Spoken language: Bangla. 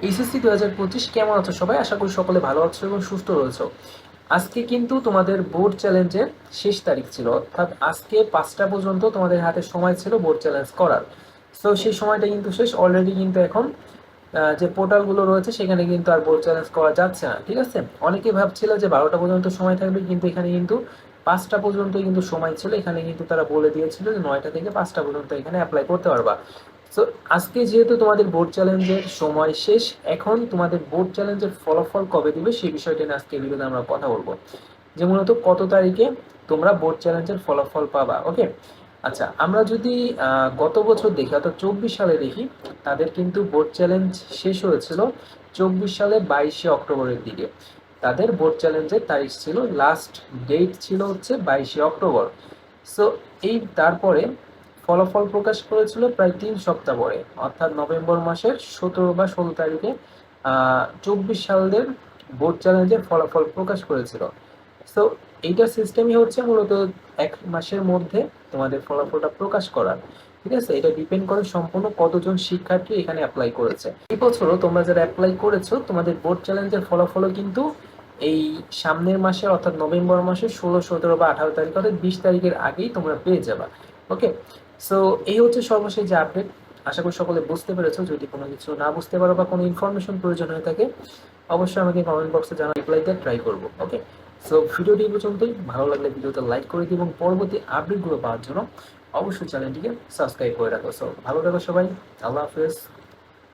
এইচএসসি দু হাজার পঁচিশ কেমন আছো সবাই? আশা করি সকলে ভালো আছো এবং সুস্থ রয়েছো। আজকে কিন্তু তোমাদের বোর্ড চ্যালেঞ্জের শেষ তারিখ ছিল, অর্থাৎ আজকে পাঁচটা পর্যন্ত তোমাদের হাতে সময় ছিল বোর্ড চ্যালেঞ্জ করার। তো সেই সময়টা কিন্তু শেষ। অলরেডি কিন্তু এখন যে পোর্টালগুলো রয়েছে, সেখানে কিন্তু আর বোর্ড চ্যালেঞ্জ করা যাচ্ছে না, ঠিক আছে? অনেকে ভাবছিল যে বারোটা পর্যন্ত সময় থাকবে, কিন্তু এখানে কিন্তু পাঁচটা পর্যন্ত কিন্তু সময় ছিল। এখানে কিন্তু তারা বলে দিয়েছিল যে নয়টা থেকে পাঁচটা পর্যন্ত এখানে অ্যাপ্লাই করতে পারবা। তো আজকে যেহেতু তোমাদের বোর্ড চ্যালেঞ্জের সময় শেষ, এখন তোমাদের বোর্ড চ্যালেঞ্জের ফলাফল কবে দিবে সেই বিষয়টা নিয়ে আজকে ভিডিওতে আমরা কথা বলব। যে মূলত কত তারিখে তোমরা বোর্ড চ্যালেঞ্জের ফলাফল পাবা ওকে আচ্ছা আমরা যদি গত বছর দেখি, অর্থাৎ চব্বিশ সালে দেখি, তাদের কিন্তু বোর্ড চ্যালেঞ্জ শেষ হয়েছিল চব্বিশ সালে বাইশে অক্টোবরের দিকে। তাদের বোর্ড চ্যালেঞ্জের তারিখ ছিল লাস্ট ডেট ছিল হচ্ছে বাইশে অক্টোবর। সো এই তারপরে ফলাফল প্রকাশ করেছিল প্রায় তিন সপ্তাহ পরে, অর্থাৎ নভেম্বর মাসের সতেরো বা ষোলো তারিখে চব্বিশ সালের বোর্ড চ্যালেঞ্জের ফলাফল প্রকাশ করেছিল। সো এইটা সিস্টেমই হচ্ছে মূলত এক মাসের মধ্যে তোমাদের ফলাফলটা প্রকাশ করার ঠিক আছে? এটা ডিপেন্ড করে সম্পূর্ণ কতজন শিক্ষার্থী এখানে অ্যাপ্লাই করেছে। এই বছরও তোমরা যারা অ্যাপ্লাই করেছ, তোমাদের বোর্ড চ্যালেঞ্জের ফলাফলও কিন্তু এই সামনের মাসে অর্থাৎ নভেম্বর মাসের ষোলো, সতেরো বা আঠারো তারিখ, অর্থাৎ বিশ তারিখের আগেই তোমরা পেয়ে যাবা। ওকে সো এই হচ্ছে সর্বশেষ যে আপডেট আশা করি সকলে বুঝতে পেরেছ, যদি কোনো কিছু না বুঝতে পারো বা কোনো ইনফরমেশন প্রয়োজন হয়ে থাকে, অবশ্যই আমাকে কমেন্ট বক্সে জানা রিপ্লাই দিয়ে ট্রাই করব ওকে সো ভিডিওটি পর্যন্তই। ভালো লাগলে ভিডিওতে লাইক করে দিই এবং পরবর্তী আপডেটগুলো পাওয়ার জন্য অবশ্যই চ্যানেলটিকে সাবস্ক্রাইব করে রাখো। সো ভালো থাকো সবাই। আল্লাহ হাফেজ।